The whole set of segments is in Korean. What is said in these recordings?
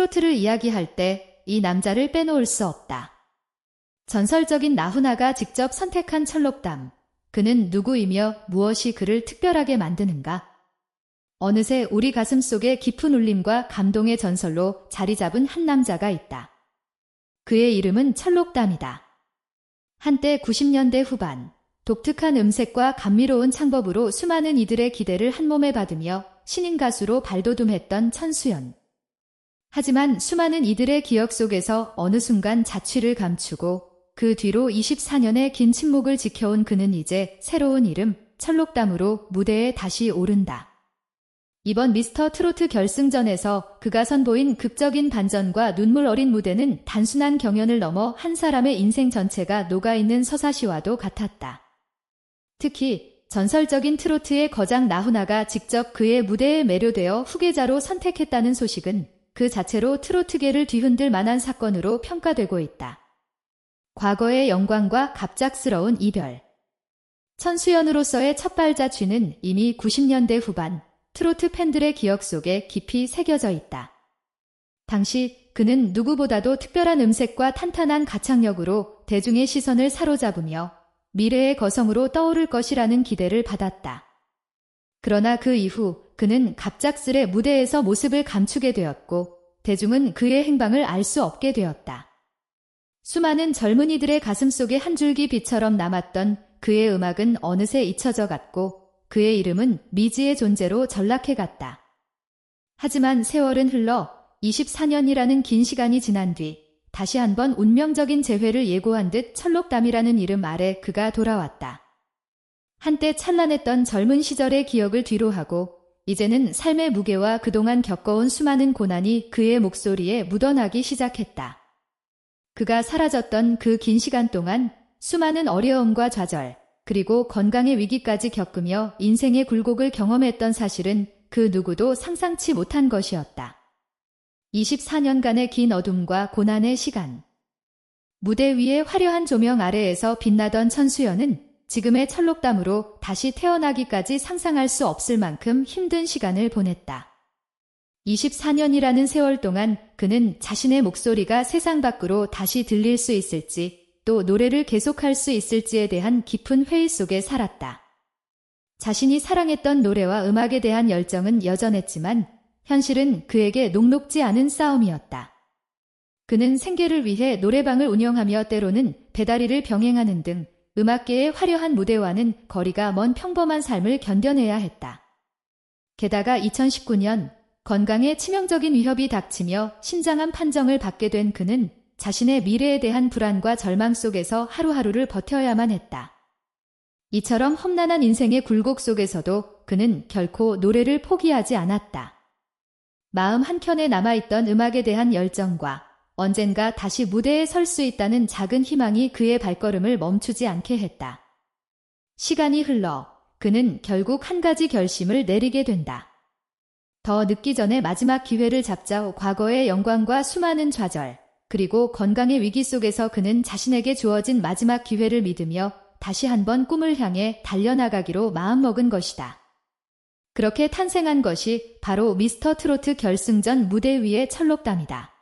트로트를 이야기할 때 이 남자를 빼놓을 수 없다. 전설적인 나훈아가 직접 선택한 철록담. 그는 누구이며 무엇이 그를 특별하게 만드는가? 어느새 우리 가슴 속에 깊은 울림과 감동의 전설로 자리 잡은 한 남자가 있다. 그의 이름은 철록담이다. 한때 90년대 후반, 독특한 음색과 감미로운 창법으로 수많은 이들의 기대를 한 몸에 받으며 신인 가수로 발돋움했던 천수연. 하지만 수많은 이들의 기억 속에서 어느 순간 자취를 감추고 그 뒤로 24년의 긴 침묵을 지켜온 그는 이제 새로운 이름, 철록담으로 무대에 다시 오른다. 이번 미스터 트로트 결승전에서 그가 선보인 극적인 반전과 눈물 어린 무대는 단순한 경연을 넘어 한 사람의 인생 전체가 녹아있는 서사시와도 같았다. 특히 전설적인 트로트의 거장 나훈아가 직접 그의 무대에 매료되어 후계자로 선택했다는 소식은 그 자체로 트로트계를 뒤흔들 만한 사건으로 평가되고 있다. 과거의 영광과 갑작스러운 이별. 천수연으로서의 첫 발자취는 이미 90년대 후반 트로트 팬들의 기억 속에 깊이 새겨져 있다. 당시 그는 누구보다도 특별한 음색과 탄탄한 가창력으로 대중의 시선을 사로잡으며 미래의 거성으로 떠오를 것이라는 기대를 받았다. 그러나 그 이후 그는 갑작스레 무대에서 모습을 감추게 되었고 대중은 그의 행방을 알 수 없게 되었다. 수많은 젊은이들의 가슴 속에 한 줄기 빛처럼 남았던 그의 음악은 어느새 잊혀져 갔고 그의 이름은 미지의 존재로 전락해 갔다. 하지만 세월은 흘러 24년이라는 긴 시간이 지난 뒤 다시 한번 운명적인 재회를 예고한 듯 철록담이라는 이름 아래 그가 돌아왔다. 한때 찬란했던 젊은 시절의 기억을 뒤로하고 이제는 삶의 무게와 그동안 겪어온 수많은 고난이 그의 목소리에 묻어나기 시작했다. 그가 사라졌던 그 긴 시간 동안 수많은 어려움과 좌절, 그리고 건강의 위기까지 겪으며 인생의 굴곡을 경험했던 사실은 그 누구도 상상치 못한 것이었다. 24년간의 긴 어둠과 고난의 시간. 무대 위의 화려한 조명 아래에서 빛나던 천수연은 지금의 철록담으로 다시 태어나기까지 상상할 수 없을 만큼 힘든 시간을 보냈다. 24년이라는 세월 동안 그는 자신의 목소리가 세상 밖으로 다시 들릴 수 있을지 또 노래를 계속할 수 있을지에 대한 깊은 회의 속에 살았다. 자신이 사랑했던 노래와 음악에 대한 열정은 여전했지만 현실은 그에게 녹록지 않은 싸움이었다. 그는 생계를 위해 노래방을 운영하며 때로는 배다리를 병행하는 등 음악계의 화려한 무대와는 거리가 먼 평범한 삶을 견뎌내야 했다. 게다가 2019년 건강에 치명적인 위협이 닥치며 신장암 판정을 받게 된 그는 자신의 미래에 대한 불안과 절망 속에서 하루하루를 버텨야만 했다. 이처럼 험난한 인생의 굴곡 속에서도 그는 결코 노래를 포기하지 않았다. 마음 한켠에 남아있던 음악에 대한 열정과 언젠가 다시 무대에 설 수 있다는 작은 희망이 그의 발걸음을 멈추지 않게 했다. 시간이 흘러 그는 결국 한 가지 결심을 내리게 된다. 더 늦기 전에 마지막 기회를 잡자 과거의 영광과 수많은 좌절, 그리고 건강의 위기 속에서 그는 자신에게 주어진 마지막 기회를 믿으며 다시 한번 꿈을 향해 달려나가기로 마음먹은 것이다. 그렇게 탄생한 것이 바로 미스터 트로트 결승전 무대 위의 철록담이다.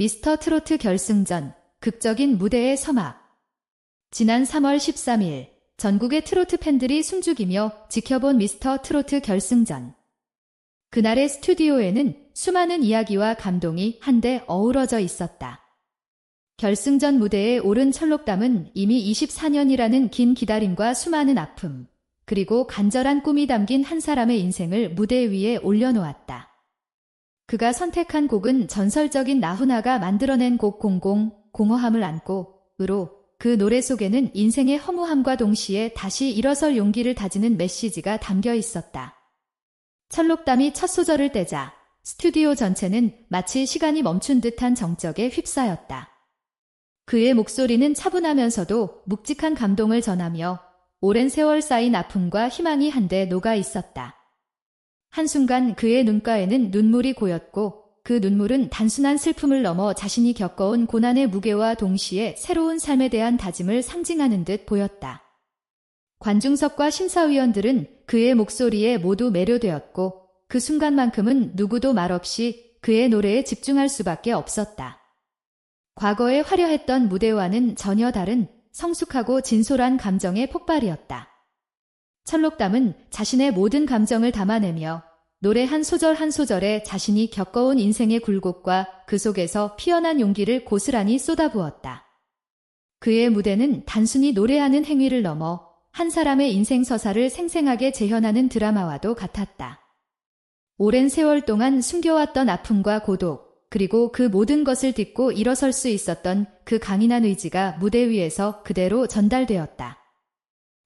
미스터 트로트 결승전, 극적인 무대의 서막. 지난 3월 13일, 전국의 트로트 팬들이 숨죽이며 지켜본 미스터 트로트 결승전. 그날의 스튜디오에는 수많은 이야기와 감동이 한데 어우러져 있었다. 결승전 무대에 오른 철록담은 이미 24년이라는 긴 기다림과 수많은 아픔, 그리고 간절한 꿈이 담긴 한 사람의 인생을 무대 위에 올려놓았다. 그가 선택한 곡은 전설적인 나훈아가 만들어낸 곡 공공, 공허함을 안고, 으로 그 노래 속에는 인생의 허무함과 동시에 다시 일어설 용기를 다지는 메시지가 담겨 있었다. 철록담이 첫 소절을 떼자 스튜디오 전체는 마치 시간이 멈춘 듯한 정적에 휩싸였다. 그의 목소리는 차분하면서도 묵직한 감동을 전하며 오랜 세월 쌓인 아픔과 희망이 한데 녹아 있었다. 한순간 그의 눈가에는 눈물이 고였고 그 눈물은 단순한 슬픔을 넘어 자신이 겪어온 고난의 무게와 동시에 새로운 삶에 대한 다짐을 상징하는 듯 보였다. 관중석과 심사위원들은 그의 목소리에 모두 매료되었고 그 순간만큼은 누구도 말없이 그의 노래에 집중할 수밖에 없었다. 과거에 화려했던 무대와는 전혀 다른 성숙하고 진솔한 감정의 폭발이었다. 철록담은 자신의 모든 감정을 담아내며 노래 한 소절 한 소절에 자신이 겪어온 인생의 굴곡과 그 속에서 피어난 용기를 고스란히 쏟아부었다. 그의 무대는 단순히 노래하는 행위를 넘어 한 사람의 인생 서사를 생생하게 재현하는 드라마와도 같았다. 오랜 세월 동안 숨겨왔던 아픔과 고독, 그리고 그 모든 것을 딛고 일어설 수 있었던 그 강인한 의지가 무대 위에서 그대로 전달되었다.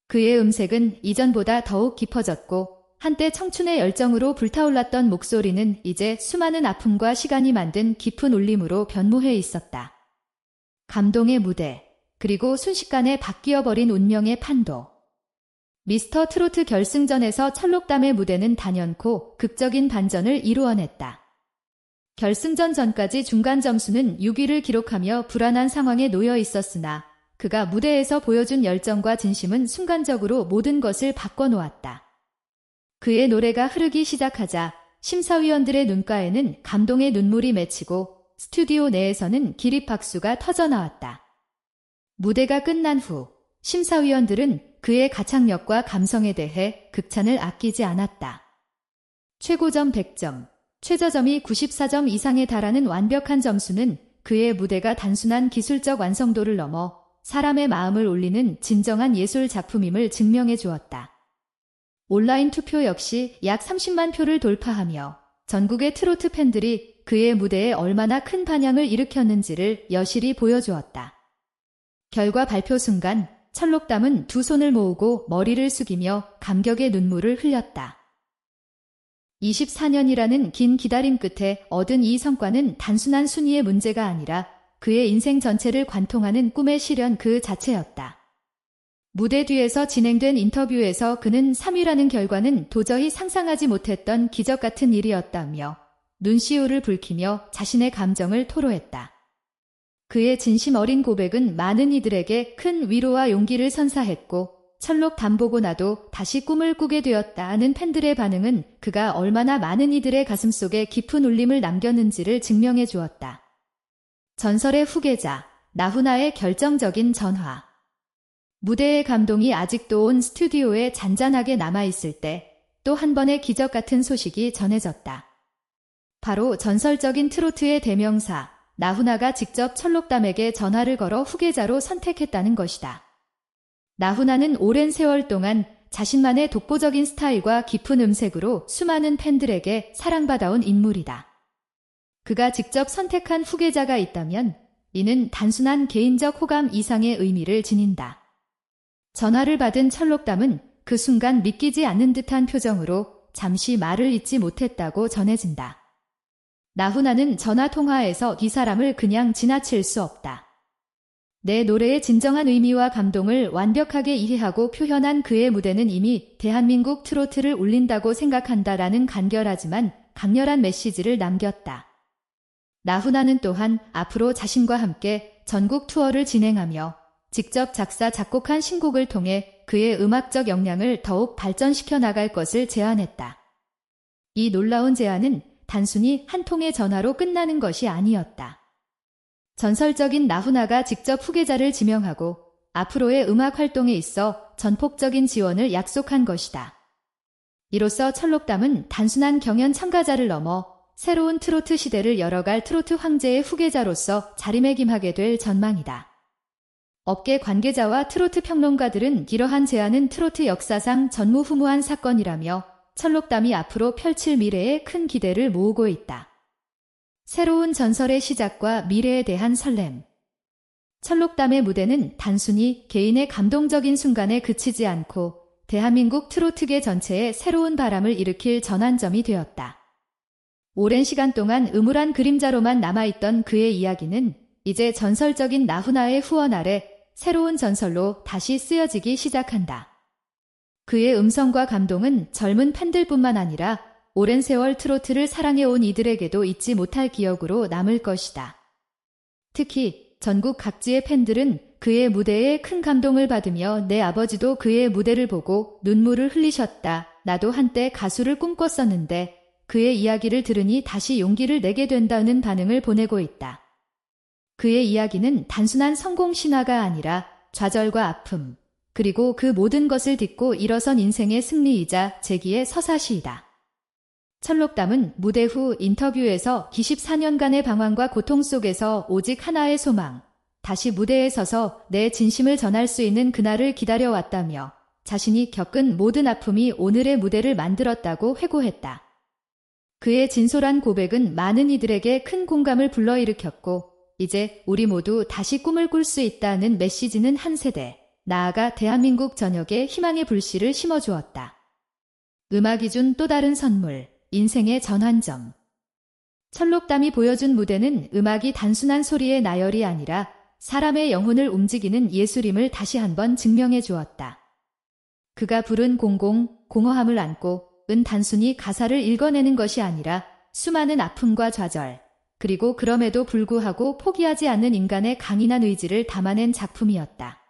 그의 음색은 이전보다 더욱 깊어졌고 한때 청춘의 열정으로 불타올랐던 목소리는 이제 수많은 아픔과 시간이 만든 깊은 울림으로 변모해 있었다. 감동의 무대, 그리고 순식간에 바뀌어버린 운명의 판도. 미스터 트로트 결승전에서 철록담의 무대는 단연코 극적인 반전을 이루어냈다. 결승전 전까지 중간 점수는 6위를 기록하며 불안한 상황에 놓여 있었으나 그가 무대에서 보여준 열정과 진심은 순간적으로 모든 것을 바꿔놓았다. 그의 노래가 흐르기 시작하자 심사위원들의 눈가에는 감동의 눈물이 맺히고 스튜디오 내에서는 기립박수가 터져나왔다. 무대가 끝난 후 심사위원들은 그의 가창력과 감성에 대해 극찬을 아끼지 않았다. 최고점 100점, 최저점이 94점 이상에 달하는 완벽한 점수는 그의 무대가 단순한 기술적 완성도를 넘어 사람의 마음을 울리는 진정한 예술 작품임을 증명해 주었다. 온라인 투표 역시 약 30만 표를 돌파하며 전국의 트로트 팬들이 그의 무대에 얼마나 큰 반향을 일으켰는지를 여실히 보여주었다. 결과 발표 순간 철록담은 두 손을 모으고 머리를 숙이며 감격의 눈물을 흘렸다. 24년이라는 긴 기다림 끝에 얻은 이 성과는 단순한 순위의 문제가 아니라 그의 인생 전체를 관통하는 꿈의 실현 그 자체였다. 무대 뒤에서 진행된 인터뷰에서 그는 3위라는 결과는 도저히 상상하지 못했던 기적 같은 일이었다며 눈시울을 붉히며 자신의 감정을 토로했다. 그의 진심 어린 고백은 많은 이들에게 큰 위로와 용기를 선사했고 철록 담보고 나도 다시 꿈을 꾸게 되었다는 팬들의 반응은 그가 얼마나 많은 이들의 가슴 속에 깊은 울림을 남겼는지를 증명해 주었다. 전설의 후계자, 나훈아의 결정적인 전화. 무대의 감동이 아직도 온 스튜디오에 잔잔하게 남아있을 때 또 한 번의 기적 같은 소식이 전해졌다. 바로 전설적인 트로트의 대명사, 나훈아가 직접 철록담에게 전화를 걸어 후계자로 선택했다는 것이다. 나훈아는 오랜 세월 동안 자신만의 독보적인 스타일과 깊은 음색으로 수많은 팬들에게 사랑받아온 인물이다. 그가 직접 선택한 후계자가 있다면 이는 단순한 개인적 호감 이상의 의미를 지닌다. 전화를 받은 철록담은 그 순간 믿기지 않는 듯한 표정으로 잠시 말을 잇지 못했다고 전해진다. 나훈아는 전화 통화에서 이 사람을 그냥 지나칠 수 없다. 내 노래의 진정한 의미와 감동을 완벽하게 이해하고 표현한 그의 무대는 이미 대한민국 트로트를 울린다고 생각한다라는 간결하지만 강렬한 메시지를 남겼다. 나훈아는 또한 앞으로 자신과 함께 전국 투어를 진행하며 직접 작사, 작곡한 신곡을 통해 그의 음악적 역량을 더욱 발전시켜 나갈 것을 제안했다. 이 놀라운 제안은 단순히 한 통의 전화로 끝나는 것이 아니었다. 전설적인 나훈아가 직접 후계자를 지명하고 앞으로의 음악 활동에 있어 전폭적인 지원을 약속한 것이다. 이로써 철록담은 단순한 경연 참가자를 넘어 새로운 트로트 시대를 열어갈 트로트 황제의 후계자로서 자리매김하게 될 전망이다. 업계 관계자와 트로트 평론가들은 이러한 제안은 트로트 역사상 전무후무한 사건이라며 철록담이 앞으로 펼칠 미래에 큰 기대를 모으고 있다. 새로운 전설의 시작과 미래에 대한 설렘. 철록담의 무대는 단순히 개인의 감동적인 순간에 그치지 않고 대한민국 트로트계 전체에 새로운 바람을 일으킬 전환점이 되었다. 오랜 시간 동안 음울한 그림자로만 남아있던 그의 이야기는 이제 전설적인 나훈아의 후원 아래 새로운 전설로 다시 쓰여지기 시작한다. 그의 음성과 감동은 젊은 팬들뿐만 아니라 오랜 세월 트로트를 사랑해온 이들에게도 잊지 못할 기억으로 남을 것이다. 특히 전국 각지의 팬들은 그의 무대에 큰 감동을 받으며 내 아버지도 그의 무대를 보고 눈물을 흘리셨다. 나도 한때 가수를 꿈꿨었는데 그의 이야기를 들으니 다시 용기를 내게 된다는 반응을 보내고 있다. 그의 이야기는 단순한 성공 신화가 아니라 좌절과 아픔, 그리고 그 모든 것을 딛고 일어선 인생의 승리이자 재기의 서사시이다. 철록담은 무대 후 인터뷰에서 24년간의 방황과 고통 속에서 오직 하나의 소망, 다시 무대에 서서 내 진심을 전할 수 있는 그날을 기다려왔다며 자신이 겪은 모든 아픔이 오늘의 무대를 만들었다고 회고했다. 그의 진솔한 고백은 많은 이들에게 큰 공감을 불러일으켰고, 이제 우리 모두 다시 꿈을 꿀 수 있다는 메시지는 한 세대, 나아가 대한민국 전역에 희망의 불씨를 심어주었다. 음악이 준 또 다른 선물, 인생의 전환점. 철록담이 보여준 무대는 음악이 단순한 소리의 나열이 아니라 사람의 영혼을 움직이는 예술임을 다시 한번 증명해 주었다. 그가 부른 공공, 공허함을 안고 은 단순히 가사를 읽어내는 것이 아니라 수많은 아픔과 좌절, 그리고 그럼에도 불구하고 포기하지 않는 인간의 강인한 의지를 담아낸 작품이었다.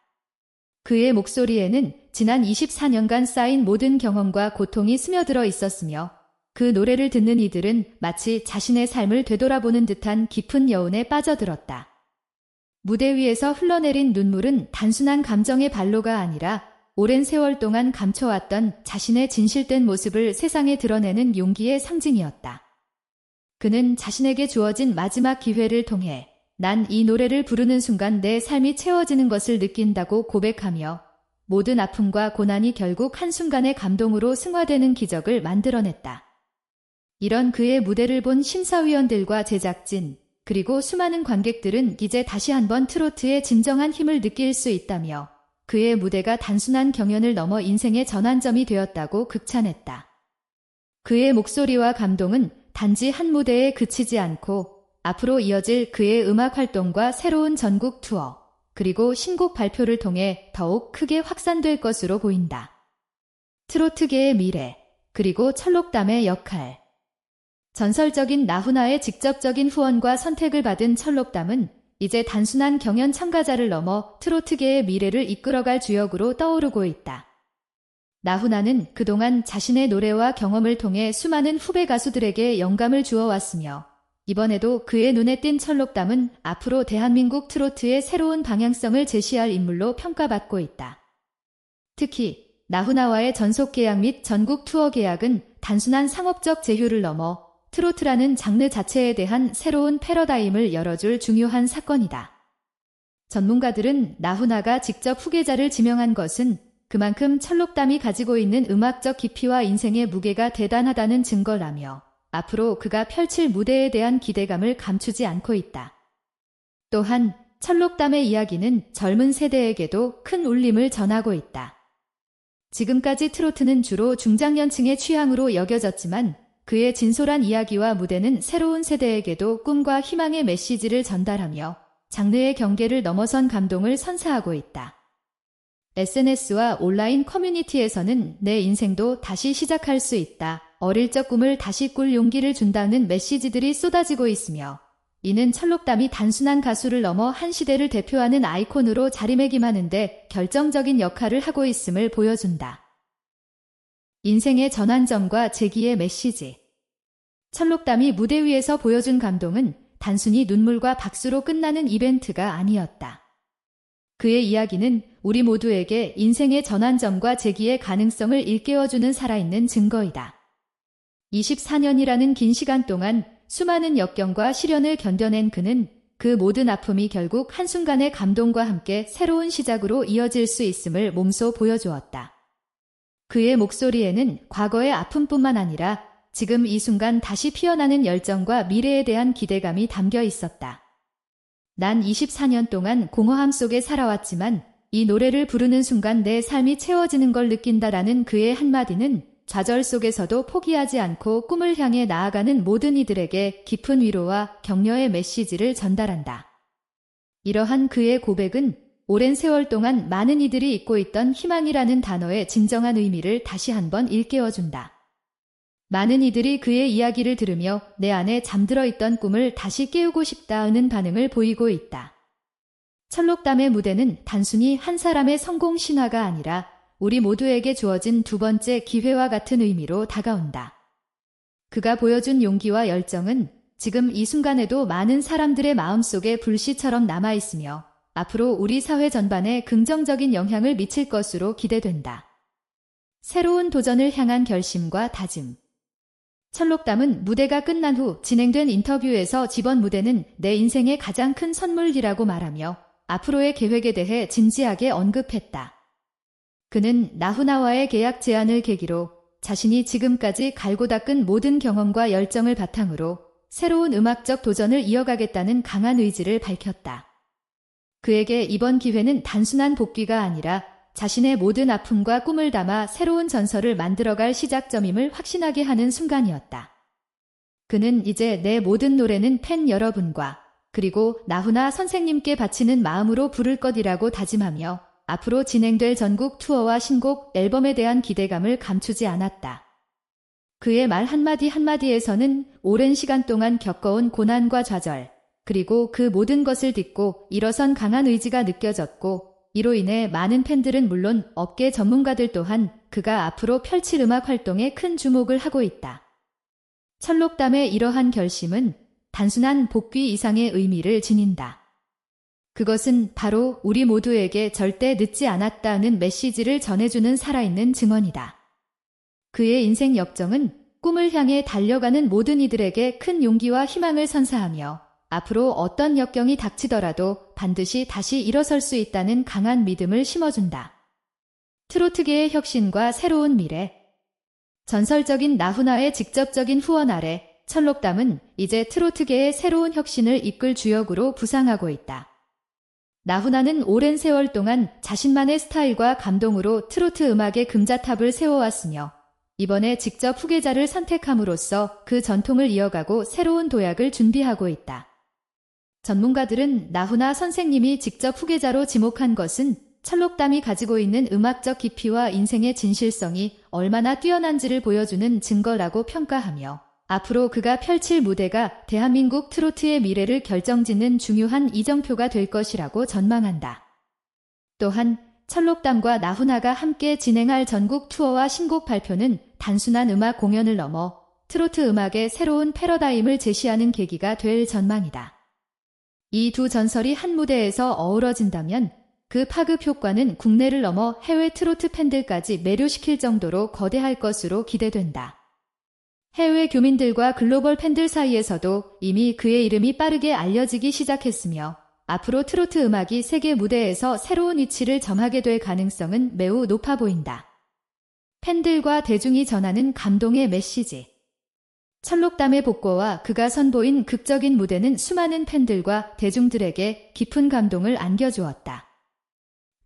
그의 목소리에는 지난 24년간 쌓인 모든 경험과 고통이 스며들어 있었으며 그 노래를 듣는 이들은 마치 자신의 삶을 되돌아보는 듯한 깊은 여운에 빠져들었다. 무대 위에서 흘러내린 눈물은 단순한 감정의 발로가 아니라 오랜 세월 동안 감춰왔던 자신의 진실된 모습을 세상에 드러내는 용기의 상징이었다. 그는 자신에게 주어진 마지막 기회를 통해 난 이 노래를 부르는 순간 내 삶이 채워지는 것을 느낀다고 고백하며 모든 아픔과 고난이 결국 한순간의 감동으로 승화되는 기적을 만들어냈다. 이런 그의 무대를 본 심사위원들과 제작진, 그리고 수많은 관객들은 이제 다시 한번 트로트의 진정한 힘을 느낄 수 있다며 그의 무대가 단순한 경연을 넘어 인생의 전환점이 되었다고 극찬했다. 그의 목소리와 감동은 단지 한 무대에 그치지 않고 앞으로 이어질 그의 음악 활동과 새로운 전국 투어, 그리고 신곡 발표를 통해 더욱 크게 확산될 것으로 보인다. 트로트계의 미래, 그리고 철록담의 역할. 전설적인 나훈아의 직접적인 후원과 선택을 받은 철록담은 이제 단순한 경연 참가자를 넘어 트로트계의 미래를 이끌어갈 주역으로 떠오르고 있다. 나훈아는 그동안 자신의 노래와 경험을 통해 수많은 후배 가수들에게 영감을 주어왔으며 이번에도 그의 눈에 띈 철록담은 앞으로 대한민국 트로트의 새로운 방향성을 제시할 인물로 평가받고 있다. 특히 나훈아와의 전속 계약 및 전국 투어 계약은 단순한 상업적 제휴를 넘어 트로트라는 장르 자체에 대한 새로운 패러다임을 열어줄 중요한 사건이다. 전문가들은 나훈아가 직접 후계자를 지명한 것은 그만큼 철록담이 가지고 있는 음악적 깊이와 인생의 무게가 대단하다는 증거라며 앞으로 그가 펼칠 무대에 대한 기대감을 감추지 않고 있다. 또한 철록담의 이야기는 젊은 세대에게도 큰 울림을 전하고 있다. 지금까지 트로트는 주로 중장년층의 취향으로 여겨졌지만 그의 진솔한 이야기와 무대는 새로운 세대에게도 꿈과 희망의 메시지를 전달하며 장르의 경계를 넘어선 감동을 선사하고 있다. SNS와 온라인 커뮤니티에서는 내 인생도 다시 시작할 수 있다. 어릴 적 꿈을 다시 꿀 용기를 준다는 메시지들이 쏟아지고 있으며 이는 철록담이 단순한 가수를 넘어 한 시대를 대표하는 아이콘으로 자리매김하는데 결정적인 역할을 하고 있음을 보여준다. 인생의 전환점과 재기의 메시지. 철록담이 무대 위에서 보여준 감동은 단순히 눈물과 박수로 끝나는 이벤트가 아니었다. 그의 이야기는 우리 모두에게 인생의 전환점과 재기의 가능성을 일깨워주는 살아있는 증거이다. 24년이라는 긴 시간 동안 수많은 역경과 시련을 견뎌낸 그는 그 모든 아픔이 결국 한순간의 감동과 함께 새로운 시작으로 이어질 수 있음을 몸소 보여주었다. 그의 목소리에는 과거의 아픔뿐만 아니라 지금 이 순간 다시 피어나는 열정과 미래에 대한 기대감이 담겨 있었다. 난 24년 동안 공허함 속에 살아왔지만 이 노래를 부르는 순간 내 삶이 채워지는 걸 느낀다라는 그의 한마디는 좌절 속에서도 포기하지 않고 꿈을 향해 나아가는 모든 이들에게 깊은 위로와 격려의 메시지를 전달한다. 이러한 그의 고백은 오랜 세월 동안 많은 이들이 잊고 있던 희망이라는 단어의 진정한 의미를 다시 한번 일깨워준다. 많은 이들이 그의 이야기를 들으며 내 안에 잠들어 있던 꿈을 다시 깨우고 싶다는 반응을 보이고 있다. 철록담의 무대는 단순히 한 사람의 성공 신화가 아니라 우리 모두에게 주어진 두 번째 기회와 같은 의미로 다가온다. 그가 보여준 용기와 열정은 지금 이 순간에도 많은 사람들의 마음속에 불씨처럼 남아있으며 앞으로 우리 사회 전반에 긍정적인 영향을 미칠 것으로 기대된다. 새로운 도전을 향한 결심과 다짐. 철록담은 무대가 끝난 후 진행된 인터뷰에서 집원 무대는 내 인생의 가장 큰 선물이라고 말하며 앞으로의 계획에 대해 진지하게 언급했다. 그는 나훈아와의 계약 제안을 계기로 자신이 지금까지 갈고 닦은 모든 경험과 열정을 바탕으로 새로운 음악적 도전을 이어가겠다는 강한 의지를 밝혔다. 그에게 이번 기회는 단순한 복귀가 아니라 자신의 모든 아픔과 꿈을 담아 새로운 전설을 만들어갈 시작점임을 확신하게 하는 순간이었다. 그는 이제 내 모든 노래는 팬 여러분과 그리고 나훈아 선생님께 바치는 마음으로 부를 것이라고 다짐하며 앞으로 진행될 전국 투어와 신곡 앨범에 대한 기대감을 감추지 않았다. 그의 말 한마디 한마디에서는 오랜 시간 동안 겪어온 고난과 좌절, 그리고 그 모든 것을 딛고 일어선 강한 의지가 느껴졌고, 이로 인해 많은 팬들은 물론 업계 전문가들 또한 그가 앞으로 펼칠 음악 활동에 큰 주목을 하고 있다. 철록담의 이러한 결심은 단순한 복귀 이상의 의미를 지닌다. 그것은 바로 우리 모두에게 절대 늦지 않았다는 메시지를 전해주는 살아있는 증언이다. 그의 인생 역정은 꿈을 향해 달려가는 모든 이들에게 큰 용기와 희망을 선사하며 앞으로 어떤 역경이 닥치더라도 반드시 다시 일어설 수 있다는 강한 믿음을 심어준다. 트로트계의 혁신과 새로운 미래. 전설적인 나훈아의 직접적인 후원 아래 철록담은 이제 트로트계의 새로운 혁신을 이끌 주역으로 부상하고 있다. 나훈아는 오랜 세월 동안 자신만의 스타일과 감동으로 트로트 음악의 금자탑을 세워왔으며 이번에 직접 후계자를 선택함으로써 그 전통을 이어가고 새로운 도약을 준비하고 있다. 전문가들은 나훈아 선생님이 직접 후계자로 지목한 것은 철록담이 가지고 있는 음악적 깊이와 인생의 진실성이 얼마나 뛰어난지를 보여주는 증거라고 평가하며 앞으로 그가 펼칠 무대가 대한민국 트로트의 미래를 결정짓는 중요한 이정표가 될 것이라고 전망한다. 또한 철록담과 나훈아가 함께 진행할 전국 투어와 신곡 발표는 단순한 음악 공연을 넘어 트로트 음악의 새로운 패러다임을 제시하는 계기가 될 전망이다. 이 두 전설이 한 무대에서 어우러진다면 그 파급 효과는 국내를 넘어 해외 트로트 팬들까지 매료시킬 정도로 거대할 것으로 기대된다. 해외 교민들과 글로벌 팬들 사이에서도 이미 그의 이름이 빠르게 알려지기 시작했으며 앞으로 트로트 음악이 세계 무대에서 새로운 위치를 점하게 될 가능성은 매우 높아 보인다. 팬들과 대중이 전하는 감동의 메시지. 철록담의 복고와 그가 선보인 극적인 무대는 수많은 팬들과 대중들에게 깊은 감동을 안겨주었다.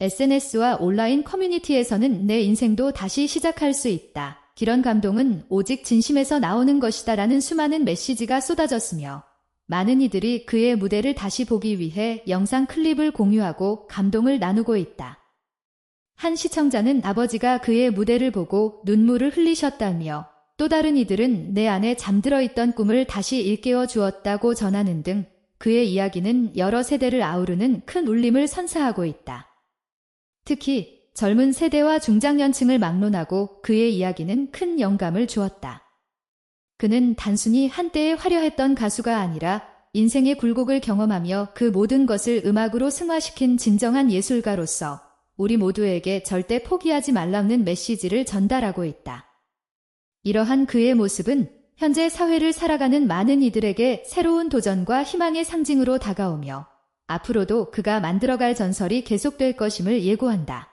SNS와 온라인 커뮤니티에서는 내 인생도 다시 시작할 수 있다. 이런 감동은 오직 진심에서 나오는 것이다 라는 수많은 메시지가 쏟아졌으며 많은 이들이 그의 무대를 다시 보기 위해 영상 클립을 공유하고 감동을 나누고 있다. 한 시청자는 아버지가 그의 무대를 보고 눈물을 흘리셨다며 또 다른 이들은 내 안에 잠들어 있던 꿈을 다시 일깨워 주었다고 전하는 등 그의 이야기는 여러 세대를 아우르는 큰 울림을 선사하고 있다. 특히 젊은 세대와 중장년층을 막론하고 그의 이야기는 큰 영감을 주었다. 그는 단순히 한때의 화려했던 가수가 아니라 인생의 굴곡을 경험하며 그 모든 것을 음악으로 승화시킨 진정한 예술가로서 우리 모두에게 절대 포기하지 말라는 메시지를 전달하고 있다. 이러한 그의 모습은 현재 사회를 살아가는 많은 이들에게 새로운 도전과 희망의 상징으로 다가오며 앞으로도 그가 만들어갈 전설이 계속될 것임을 예고한다.